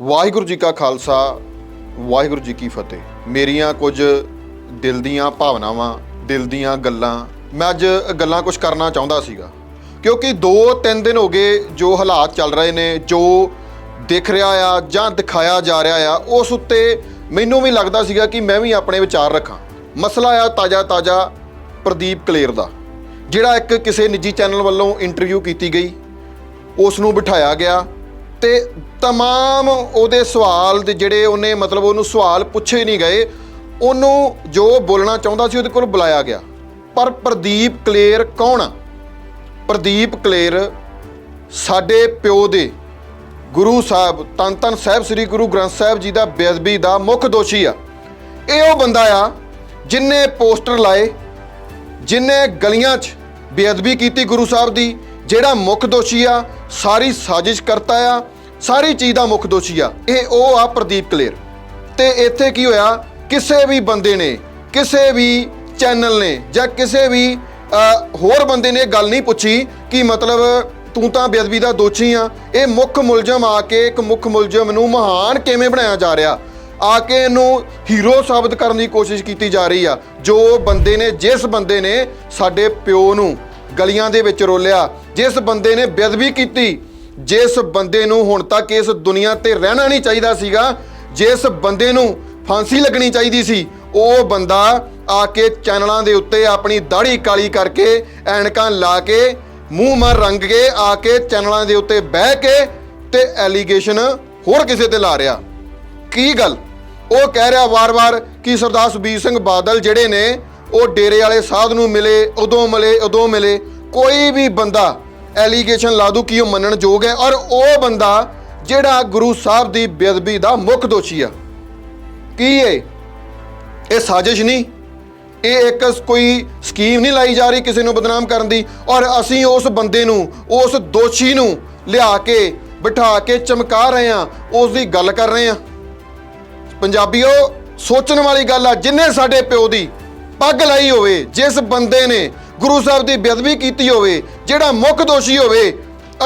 ਵਾਹਿਗੁਰੂ ਜੀ ਕਾ ਖਾਲਸਾ, ਵਾਹਿਗੁਰੂ ਜੀ ਕੀ ਫਤਿਹ। ਮੇਰੀਆਂ ਕੁਝ ਦਿਲ ਦੀਆਂ ਭਾਵਨਾਵਾਂ, ਦਿਲ ਦੀਆਂ ਗੱਲਾਂ, ਮੈਂ ਅੱਜ ਗੱਲਾਂ ਕੁਝ ਕਰਨਾ ਚਾਹੁੰਦਾ ਸੀਗਾ। ਕਿਉਂਕਿ 2-3 ਦਿਨ ਹੋ ਗਏ ਜੋ ਹਾਲਾਤ ਚੱਲ ਰਹੇ ਨੇ, ਜੋ ਦਿਖ ਰਿਹਾ ਆ ਜਾਂ ਦਿਖਾਇਆ ਜਾ ਰਿਹਾ ਆ, ਉਸ ਉੱਤੇ ਮੈਨੂੰ ਵੀ ਲੱਗਦਾ ਸੀਗਾ ਕਿ ਮੈਂ ਵੀ ਆਪਣੇ ਵਿਚਾਰ ਰੱਖਾਂ। ਮਸਲਾ ਆ ਤਾਜ਼ਾ ਤਾਜ਼ਾ ਪ੍ਰਦੀਪ ਕਲੇਰ ਦਾ, ਜਿਹੜਾ ਇੱਕ ਕਿਸੇ ਨਿੱਜੀ ਚੈਨਲ ਵੱਲੋਂ ਇੰਟਰਵਿਊ ਕੀਤੀ ਗਈ। ਉਸ ਨੂੰ ਬਿਠਾਇਆ ਗਿਆ। ਤੇ तमाम ਉਹਦੇ ਸਵਾਲ ਦੇ ਜਿਹੜੇ ਉਹਨੇ ਮਤਲਬ ਉਹਨੂੰ ਸਵਾਲ ਪੁੱਛੇ ਨਹੀਂ ਗਏ ਉਹਨੂੰ ਜੋ ਬੋਲਣਾ ਚਾਹੁੰਦਾ ਸੀ ਉਹਦੇ ਕੋਲ ਬੁਲਾਇਆ ਗਿਆ ਪਰ ਪ੍ਰਦੀਪ ਕਲੇਰ ਕੌਣ ਆ ਪ੍ਰਦੀਪ ਕਲੇਰ ਸਾਡੇ ਪਿਓ ਦੇ ਗੁਰੂ ਸਾਹਿਬ ਤਨ ਤਨ ਸਾਹਿਬ ਸ੍ਰੀ ਗੁਰੂ ਗ੍ਰੰਥ ਸਾਹਿਬ ਜੀ ਦਾ ਬੇਅਦਬੀ ਦਾ ਮੁੱਖ ਦੋਸ਼ੀ ਆ ਇਹ ਉਹ ਬੰਦਾ ਆ ਜਿਨੇ ਪੋਸਟਰ ਲਾਏ ਜਿਨੇ ਗਲੀਆਂ 'ਚ ਬੇਅਦਬੀ ਕੀਤੀ ਗੁਰੂ ਸਾਹਿਬ ਦੀ ਜਿਹੜਾ ਮੁੱਖ ਦੋਸ਼ੀ ਆ ਸਾਰੀ ਸਾਜ਼ਿਸ਼ ਕਰਤਾ ਆ ਸਾਰੀ ਚੀਜ਼ ਦਾ ਮੁੱਖ ਦੋਸ਼ੀ ਆ। ਇਹ ਉਹ ਆ ਪ੍ਰਦੀਪ ਕਲੇਰ। ਤੇ ਇੱਥੇ ਕੀ ਹੋਇਆ? ਕਿਸੇ ਵੀ ਬੰਦੇ ਨੇ, ਕਿਸੇ ਵੀ ਚੈਨਲ ਨੇ ਜਾਂ ਕਿਸੇ ਵੀ ਹੋਰ ਬੰਦੇ ਨੇ ਗੱਲ ਨਹੀਂ ਪੁੱਛੀ ਕਿ ਮਤਲਬ ਤੂੰ ਤਾਂ ਬੇਅਦਬੀ ਦਾ ਦੋਸ਼ੀ ਆ। ਇਹ ਮੁੱਖ ਮੁਲਜ਼ਮ ਆ ਕੇ ਇੱਕ ਮੁੱਖ ਮੁਲਜ਼ਮ ਨੂੰ ਮਹਾਨ ਕਿਵੇਂ ਬਣਾਇਆ ਜਾ ਰਿਹਾ? ਆ ਕੇ ਇਹਨੂੰ ਹੀਰੋ ਸਾਬਤ ਕਰਨ ਦੀ ਕੋਸ਼ਿਸ਼ ਕੀਤੀ ਜਾ ਰਹੀ ਆ। ਜੋ ਬੰਦੇ ਨੇ, ਜਿਸ ਬੰਦੇ ਨੇ ਸਾਡੇ ਪਿਓ ਨੂੰ ਗਲੀਆਂ ਦੇ ਵਿੱਚ ਰੋਲਿਆ, ਜਿਸ ਬੰਦੇ ਨੇ ਬੇਅਦਬੀ ਕੀਤੀ ਜਿਸ ਬੰਦੇ ਨੂੰ ਹੁਣ ਤੱਕ ਇਸ ਦੁਨੀਆ ਤੇ ਰਹਿਣਾ ਨਹੀਂ ਚਾਹੀਦਾ ਸੀਗਾ, ਜਿਸ ਬੰਦੇ ਨੂੰ ਫਾਂਸੀ ਲੱਗਣੀ ਚਾਹੀਦੀ ਸੀ, ਉਹ ਬੰਦਾ ਆ ਕੇ ਚੈਨਲਾਂ ਦੇ ਉੱਤੇ ਆਪਣੀ ਦਾੜੀ ਕਾਲੀ ਕਰਕੇ ਐਨਕਾਂ ਲਾ ਕੇ, ਮੂੰਹ ਮਰ ਰੰਗ ਕੇ ਆ ਕੇ ਚੈਨਲਾਂ ਦੇ ਉੱਤੇ ਬਹਿ ਕੇ ਤੇ ਐਲੀਗੇਸ਼ਨ ਹੋਰ ਕਿਸੇ ਤੇ ਲਾ ਰਿਹਾ। ਕੀ ਗੱਲ? ਉਹ ਕਹਿ ਰਿਹਾ ਵਾਰ-ਵਾਰ ਕਿ ਸਰਦਾਰ ਸੁਬੀਰ ਸਿੰਘ ਬਾਦਲ ਜਿਹੜੇ ਨੇ, ਉਹ ਡੇਰੇ ਵਾਲੇ ਸਾਧ ਨੂੰ ਮਿਲੇ, ਉਦੋਂ ਮਿਲੇ ਉਦੋਂ ਮਿਲੇ, ਕੋਈ ਵੀ ਬੰਦਾ ਐਲੀਗੇਸ਼ਨ ਲਾ ਦੂ ਕਿ ਉਹ ਮੰਨਣ ਯੋਗ ਹੈ ਔਰ ਉਹ ਬੰਦਾ ਜਿਹੜਾ ਗੁਰੂ ਸਾਹਿਬ ਦੀ ਬੇਅਦਬੀ ਦਾ ਮੁੱਖ ਦੋਸ਼ੀ ਆ। ਕੀ ਇਹ? ਇਹ ਸਾਜ਼ਿਸ਼ ਨਹੀਂ। ਇਹ ਇੱਕ ਕੋਈ ਸਕੀਮ ਨਹੀਂ ਲਾਈ ਜਾ ਰਹੀ ਕਿਸੇ ਨੂੰ ਬਦਨਾਮ ਕਰਨ ਦੀ ਔਰ ਅਸੀਂ ਉਸ ਬੰਦੇ ਨੂੰ, ਉਸ ਦੋਸ਼ੀ ਨੂੰ ਲਿਆ ਕੇ, ਬਿਠਾ ਕੇ ਚਮਕਾ ਰਹੇ ਹਾਂ ਉਸ ਦੀ ਗੱਲ ਕਰ ਰਹੇ ਹਾਂ। ਪੰਜਾਬੀਓ, ਸੋਚਣ ਵਾਲੀ ਗੱਲ ਆ, ਜਿੰਨੇ ਸਾਡੇ ਪਿਓ ਦੀ ਪੱਗ ਲਾਈ ਹੋਵੇ, ਜਿਸ ਬੰਦੇ ਨੇ ਗੁਰੂ ਸਾਹਿਬ ਦੀ ਬੇਅਦਬੀ ਕੀਤੀ ਹੋਵੇ, ਜਿਹੜਾ ਮੁੱਖ ਦੋਸ਼ੀ ਹੋਵੇ,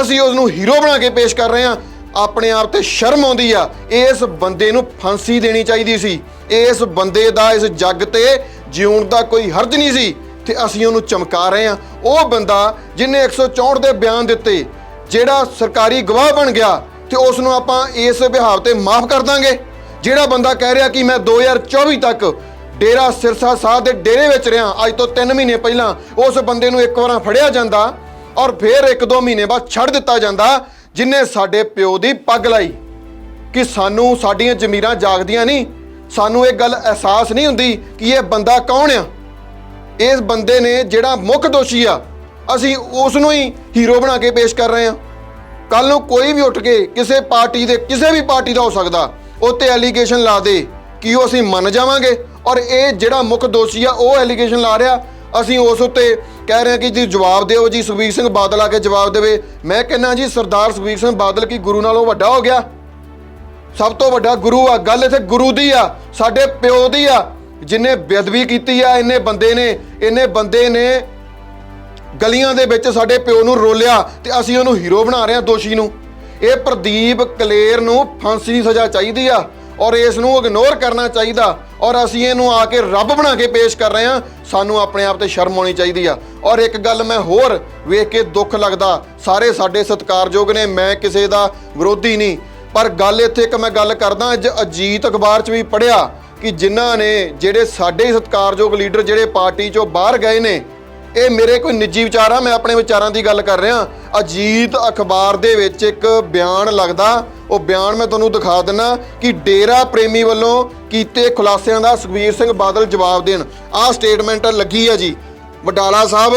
ਅਸੀਂ ਉਸ ਨੂੰ ਹੀਰੋ ਬਣਾ ਕੇ ਪੇਸ਼ ਕਰ ਰਹੇ ਹਾਂ। ਆਪਣੇ ਆਪ ਤੇ ਸ਼ਰਮ ਆਉਂਦੀ ਆ, ਇਸ ਬੰਦੇ ਨੂੰ ਫਾਂਸੀ ਦੇਣੀ ਚਾਹੀਦੀ ਸੀ। ਇਸ ਬੰਦੇ ਦਾ ਇਸ ਜੱਗ ਤੇ ਜਿਉਣ ਦਾ ਕੋਈ ਹਰਜ ਨਹੀਂ ਸੀ ਤੇ ਅਸੀਂ ਉਹਨੂੰ ਚਮਕਾ ਰਹੇ ਹਾਂ। ਉਹ ਬੰਦਾ ਜਿਹਨੇ 164 ਦੇ ਬਿਆਨ ਦਿੱਤੇ, ਜਿਹੜਾ ਸਰਕਾਰੀ ਗਵਾਹ ਬਣ ਗਿਆ, ਤੇ ਉਸ ਨੂੰ ਆਪਾਂ ਇਸ ਵਿਹਾਰ ਤੇ ਮਾਫ ਕਰ ਦਾਂਗੇ। ਜਿਹੜਾ ਬੰਦਾ ਕਹਿ ਰਿਹਾ ਕਿ ਮੈਂ 2024 ਤੱਕ ਡੇਰਾ ਸਿਰਸਾ ਸਾਹਿਬ ਦੇ ਡੇਰੇ ਵਿੱਚ ਰਿਹਾ। ਅੱਜ ਤੋਂ 3 ਮਹੀਨੇ ਪਹਿਲਾਂ ਉਸ ਬੰਦੇ ਨੂੰ ਇੱਕ ਵਾਰਾਂ ਫੜਿਆ ਜਾਂਦਾ ਔਰ ਫਿਰ 1-2 ਮਹੀਨੇ ਬਾਅਦ ਛੱਡ ਦਿੱਤਾ ਜਾਂਦਾ, ਜਿਨੇ ਸਾਡੇ ਪਿਓ ਦੀ ਪੱਗ ਲਾਈ। ਕਿ ਸਾਨੂੰ ਸਾਡੀਆਂ ਜ਼ਮੀਰਾਂ ਜਾਗਦੀਆਂ ਨਹੀਂ, ਸਾਨੂੰ ਇਹ ਗੱਲ ਅਹਿਸਾਸ ਨਹੀਂ ਹੁੰਦੀ ਕਿ ਇਹ ਬੰਦਾ ਕੌਣ ਆ। ਇਸ ਬੰਦੇ ਨੇ ਜਿਹੜਾ ਮੁੱਖ ਦੋਸ਼ੀ ਆ, ਅਸੀਂ ਉਸ ਨੂੰ ਹੀ ਹੀਰੋ ਬਣਾ ਕੇ ਪੇਸ਼ ਕਰ ਰਹੇ ਹਾਂ। ਕੱਲ ਨੂੰ ਕੋਈ ਵੀ ਉੱਠ ਕੇ ਕਿਸੇ ਪਾਰਟੀ ਦੇ, ਕਿਸੇ ਵੀ ਪਾਰਟੀ ਦਾ ਹੋ ਸਕਦਾ ਉਹ ਤੇ ਐਲੀਗੇਸ਼ਨ ਲਾ ਦੇ ਕਿ ਉਹ ਅਸੀਂ ਮੰਨ ਜਾਵਾਂਗੇ। ਔਰ ਇਹ ਜਿਹੜਾ ਮੁੱਖ ਦੋਸ਼ੀ ਆ, ਉਹ ਐਲੀਗੇਸ਼ਨ ਲਾ ਰਿਹਾ। ਅਸੀਂ ਉਸ ਉੱਤੇ ਕਹਿ ਰਹੇ ਹਾਂ ਕਿ ਜੀ ਜਵਾਬ ਦਿਓ ਜੀ, ਸੁਖਬੀਰ ਸਿੰਘ ਬਾਦਲ ਆ ਕੇ ਜਵਾਬ ਦੇਵੇ। ਮੈਂ ਕਹਿੰਦਾ ਜੀ, ਸਰਦਾਰ ਸੁਖਬੀਰ ਸਿੰਘ ਬਾਦਲ ਕੀ ਗੁਰੂ ਨਾਲੋਂ ਵੱਡਾ ਹੋ ਗਿਆ? ਸਭ ਤੋਂ ਵੱਡਾ ਗੁਰੂ ਆ, ਗੱਲ ਇੱਥੇ ਗੁਰੂ ਦੀ ਆ, ਸਾਡੇ ਪਿਓ ਦੀ ਆ। ਜਿਨੇ ਬੇਅਦਬੀ ਕੀਤੀ ਆ ਇਹਨੇ ਬੰਦੇ ਨੇ ਇਹਨੇ ਬੰਦੇ ਨੇ ਗਲੀਆਂ ਦੇ ਵਿੱਚ ਸਾਡੇ ਪਿਓ ਨੂੰ ਰੋਲਿਆ ਤੇ ਅਸੀਂ ਉਹਨੂੰ ਹੀਰੋ ਬਣਾ ਰਹੇ ਹਾਂ ਦੋਸ਼ੀ ਨੂੰ। ਇਹ ਪ੍ਰਦੀਪ ਕਲੇਰ ਨੂੰ ਫਾਂਸੀ ਦੀ ਸਜ਼ਾ ਚਾਹੀਦੀ ਆ। ਔਰ ਇਸ ਨੂੰ ਇਗਨੋਰ ਕਰਨਾ ਚਾਹੀਦਾ ਔਰ ਅਸੀਂ ਇਹਨੂੰ ਆ ਕੇ ਰੱਬ ਬਣਾ ਕੇ ਪੇਸ਼ ਕਰ ਰਹੇ ਹਾਂ, ਸਾਨੂੰ ਆਪਣੇ ਆਪ ਤੇ ਸ਼ਰਮ ਆਉਣੀ ਚਾਹੀਦੀ ਆ। ਔਰ ਇੱਕ ਗੱਲ ਮੈਂ ਹੋਰ ਵੇਖ ਕੇ ਦੁੱਖ ਲੱਗਦਾ, ਸਾਰੇ ਸਾਡੇ ਸਤਿਕਾਰਯੋਗ ਨੇ, ਮੈਂ ਕਿਸੇ ਦਾ ਵਿਰੋਧੀ ਨਹੀਂ। ਪਰ ਗੱਲ ਇੱਥੇ ਇੱਕ ਮੈਂ ਗੱਲ ਕਰਦਾ, ਅੱਜ ਅਜੀਤ ਅਖਬਾਰ 'ਚ ਵੀ ਪੜਿਆ ਕਿ ਜਿਨ੍ਹਾਂ ਨੇ ਜਿਹੜੇ ਸਾਡੇ ਸਤਿਕਾਰਯੋਗ ਲੀਡਰ ਜਿਹੜੇ ਪਾਰਟੀ 'ਚੋਂ ਬਾਹਰ ਗਏ ਨੇ ਇਹ ਮੇਰੇ ਕੋਈ ਨਿੱਜੀ ਵਿਚਾਰ ਆ, ਮੈਂ ਆਪਣੇ ਵਿਚਾਰਾਂ ਦੀ ਗੱਲ ਕਰ ਰਿਹਾ। ਅਜੀਤ ਅਖਬਾਰ ਦੇ ਵਿੱਚ ਇੱਕ ਬਿਆਨ ਲੱਗਦਾ, ਉਹ ਬਿਆਨ ਮੈਂ ਤੁਹਾਨੂੰ ਦਿਖਾ ਦਿੰਨਾ ਕਿ ਡੇਰਾ ਪ੍ਰੇਮੀ ਵੱਲੋਂ ਕੀਤੇ ਖੁਲਾਸਿਆਂ ਦਾ ਸੁਖਬੀਰ ਸਿੰਘ ਬਾਦਲ ਜਵਾਬ ਦੇਣ। ਆਹ ਸਟੇਟਮੈਂਟ ਲੱਗੀ ਆ ਜੀ। ਵਡਾਲਾ ਸਾਹਿਬ,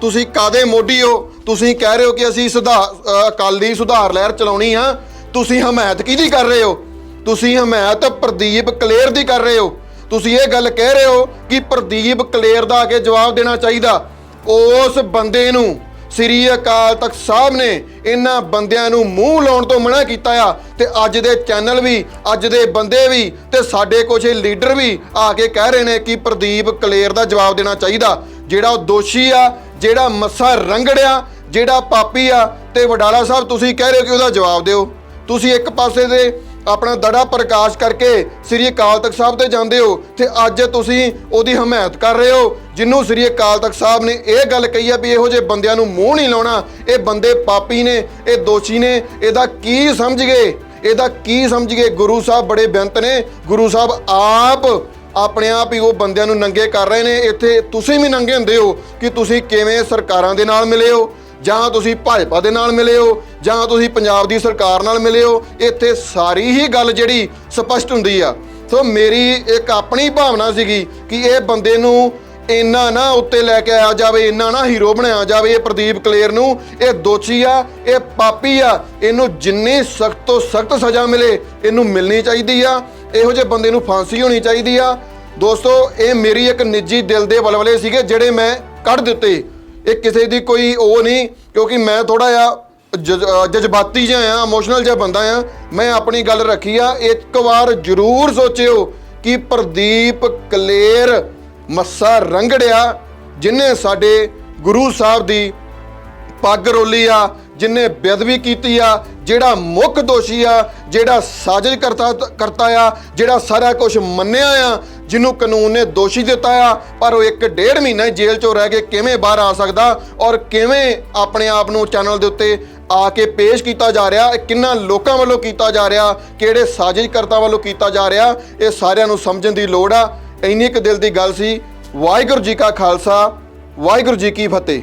ਤੁਸੀਂ ਕਾਦੇ ਮੋਢੀ ਹੋ? ਤੁਸੀਂ ਕਹਿ ਰਹੇ ਹੋ ਕਿ ਅਸੀਂ ਸੁਧਾਰ ਅਕਾਲੀ ਸੁਧਾਰ ਲਹਿਰ ਚਲਾਉਣੀ ਆ। ਤੁਸੀਂ ਹਮਾਇਤ ਕਿਹਦੀ ਕਰ ਰਹੇ ਹੋ? ਤੁਸੀਂ ਹਮਾਇਤ ਪ੍ਰਦੀਪ ਕਲੇਰ ਦੀ ਕਰ ਰਹੇ ਹੋ। ਤੁਸੀਂ ਇਹ ਗੱਲ ਕਹਿ ਰਹੇ ਹੋ ਕਿ ਪ੍ਰਦੀਪ ਕਲੇਰ ਦਾ ਆ ਕੇ ਜਵਾਬ ਦੇਣਾ ਚਾਹੀਦਾ। ਉਸ ਬੰਦੇ ਨੂੰ ਸ੍ਰੀ ਅਕਾਲ ਤਖਤ ਸਾਹਿਬ ਨੇ ਇਹਨਾਂ ਬੰਦਿਆਂ ਨੂੰ ਮੂੰਹ ਲਾਉਣ ਤੋਂ ਮਨਾ ਕੀਤਾ ਆ ਤੇ ਅੱਜ ਦੇ ਚੈਨਲ ਵੀ, ਅੱਜ ਦੇ ਬੰਦੇ ਵੀ ਤੇ ਸਾਡੇ ਕੁਝ ਲੀਡਰ ਵੀ ਆ ਕੇ ਕਹਿ ਰਹੇ ਨੇ ਕਿ ਪ੍ਰਦੀਪ ਕਲੇਰ ਦਾ ਜਵਾਬ ਦੇਣਾ ਚਾਹੀਦਾ। ਜਿਹੜਾ ਉਹ ਦੋਸ਼ੀ ਆ, ਜਿਹੜਾ ਮੱਸਾ ਰੰਗੜਿਆ, ਜਿਹੜਾ ਪਾਪੀ ਆ ਤੇ ਵਡਾਲਾ ਸਾਹਿਬ, ਤੁਸੀਂ ਕਹਿ ਰਹੇ ਹੋ ਕਿ ਉਹਦਾ ਜਵਾਬ ਦਿਓ। ਤੁਸੀਂ ਇੱਕ ਪਾਸੇ ਦੇ ਆਪਣਾ ਦੜਾ ਪ੍ਰਕਾਸ਼ ਕਰਕੇ ਸ੍ਰੀ ਅਕਾਲ ਤਖਤ ਸਾਹਿਬ ਤੇ ਜਾਂਦੇ ਹੋ ਤੇ ਅੱਜ ਤੁਸੀਂ ਉਹਦੀ ਹਮਾਇਤ ਕਰ ਰਹੇ ਹੋ, ਜਿੰਨੂੰ ਸ੍ਰੀ ਅਕਾਲ ਤਖਤ ਸਾਹਿਬ ਨੇ ਇਹ ਗੱਲ ਕਹੀ ਆ ਵੀ ਇਹੋ ਜਿਹੇ ਬੰਦਿਆਂ ਨੂੰ ਮੂੰਹ ਨਹੀਂ ਲਾਉਣਾ, ਇਹ ਬੰਦੇ ਪਾਪੀ ਨੇ, ਇਹ ਦੋਸ਼ੀ ਨੇ, ਇਹਦਾ ਕੀ ਸਮਝ ਗਏ? ਇਹਦਾ ਕੀ ਸਮਝ ਗਏ? ਗੁਰੂ ਸਾਹਿਬ ਬੜੇ ਬੇਅੰਤ ਨੇ, ਗੁਰੂ ਸਾਹਿਬ ਆਪ ਆਪਣੇ ਆਪ ਹੀ ਉਹ ਬੰਦਿਆਂ ਨੂੰ ਨੰਗੇ ਕਰ ਰਹੇ ਨੇ, ਇੱਥੇ ਤੁਸੀਂ ਵੀ ਨੰਗੇ ਹੁੰਦੇ ਹੋ ਕਿ ਤੁਸੀਂ ਕਿਵੇਂ ਸਰਕਾਰਾਂ ਦੇ ਨਾਲ ਮਿਲੇ ਹੋ? ਜਾਂ ਤੁਸੀਂ ਭਾਜਪਾ ਦੇ ਨਾਲ ਮਿਲੇ ਹੋ, ਜਾਂ ਤੁਸੀਂ ਪੰਜਾਬ ਦੀ ਸਰਕਾਰ ਨਾਲ ਮਿਲੇ ਹੋ, ਇੱਥੇ ਸਾਰੀ ਹੀ ਗੱਲ ਜਿਹੜੀ ਸਪਸ਼ਟ ਹੁੰਦੀ ਆ। ਸੋ ਮੇਰੀ ਇੱਕ ਆਪਣੀ ਭਾਵਨਾ ਸੀਗੀ ਕਿ ਇਹ ਬੰਦੇ ਨੂੰ ਇੰਨਾ ਨਾ ਉੱਤੇ ਲੈ ਕੇ ਆਇਆ ਜਾਵੇ, ਇੰਨਾ ਨਾ ਹੀਰੋ ਬਣਾਇਆ ਜਾਵੇ ਇਹ ਪ੍ਰਦੀਪ ਕਲੇਰ ਨੂੰ। ਇਹ ਦੋਸ਼ੀ ਆ, ਇਹ ਪਾਪੀ ਆ, ਇਹਨੂੰ ਜਿੰਨੀ ਸਖਤ ਤੋਂ ਸਖਤ ਸਜ਼ਾ ਮਿਲੇ, ਇਹਨੂੰ ਮਿਲਣੀ ਚਾਹੀਦੀ ਆ। ਇਹੋ ਜਿਹੇ ਬੰਦੇ ਨੂੰ ਫਾਂਸੀ ਹੋਣੀ ਚਾਹੀਦੀ ਆ। ਦੋਸਤੋ, ਇਹ ਮੇਰੀ ਇੱਕ ਨਿੱਜੀ ਦਿਲ ਦੇ ਵਲਵਲੇ ਸੀਗੇ, ਜਿਹੜੇ ਮੈਂ ਕੱਢ ਦਿੱਤੇ। ਇਹ ਕਿਸੇ ਦੀ ਕੋਈ ਉਹ ਨਹੀਂ, ਕਿਉਂਕਿ ਮੈਂ ਥੋੜਾ ਜਿਹਾ ਜਜ਼- ਜਜ਼ਬਾਤੀ ਜਿਹਾ ਆ ਇਮੋਸ਼ਨਲ ਜਿਹਾ ਬੰਦਾ ਆ ਮੈਂ ਆਪਣੀ ਗੱਲ ਰੱਖੀ ਆ, ਇੱਕ ਵਾਰ ਜ਼ਰੂਰ ਸੋਚਿਓ ਕਿ ਪ੍ਰਦੀਪ ਕਲੇਰ ਮੱਸਾ ਰੰਗੜਿਆ, ਜਿਨੇ ਸਾਡੇ ਗੁਰੂ ਸਾਹਿਬ ਦੀ ਪੱਗ ਰੋਲੀ ਆ, ਜਿਨੇ ਬੇਅਦਬੀ ਕੀਤੀ ਆ ਜਿਹੜਾ ਮੁੱਖ ਦੋਸ਼ੀ ਆ, ਜਿਹੜਾ ਸਾਜ਼ਿਸ਼ ਕਰਤਾ ਕਰਤਾ ਆ, ਜਿਹੜਾ ਸਾਰਾ ਕੁਝ ਮੰਨਿਆ ਆ, ਜਿਹਨੂੰ ਕਾਨੂੰਨ ਨੇ ਦੋਸ਼ੀ ਦਿੱਤਾ ਆ, ਪਰ ਉਹ ਇੱਕ ਡੇਢ ਮਹੀਨਾ ਹੀ ਜੇਲ੍ਹ ਚੋਂ ਰਹਿ ਕੇ ਕਿਵੇਂ ਬਾਹਰ ਆ ਸਕਦਾ ਔਰ ਕਿਵੇਂ ਆਪਣੇ ਆਪ ਨੂੰ ਚੈਨਲ ਦੇ ਉੱਤੇ ਆ ਕੇ ਪੇਸ਼ ਕੀਤਾ ਜਾ ਰਿਹਾ, ਇਹ ਕਿੰਨਾ ਲੋਕਾਂ ਵੱਲੋਂ ਕੀਤਾ ਜਾ ਰਿਹਾ, ਕਿਹੜੇ ਸਾਜ਼ਿਸ਼ਕਰਤਾ ਵੱਲੋਂ ਕੀਤਾ ਜਾ ਰਿਹਾ, ਇਹ ਸਾਰਿਆਂ ਨੂੰ ਸਮਝਣ ਦੀ ਲੋੜ ਆ। ਇੰਨੀ ਕੁ ਦਿਲ ਦੀ ਗੱਲ ਸੀ। ਵਾਹਿਗੁਰੂ ਜੀ ਕਾ ਖਾਲਸਾ, ਵਾਹਿਗੁਰੂ ਜੀ ਕੀ ਫਤਿਹ।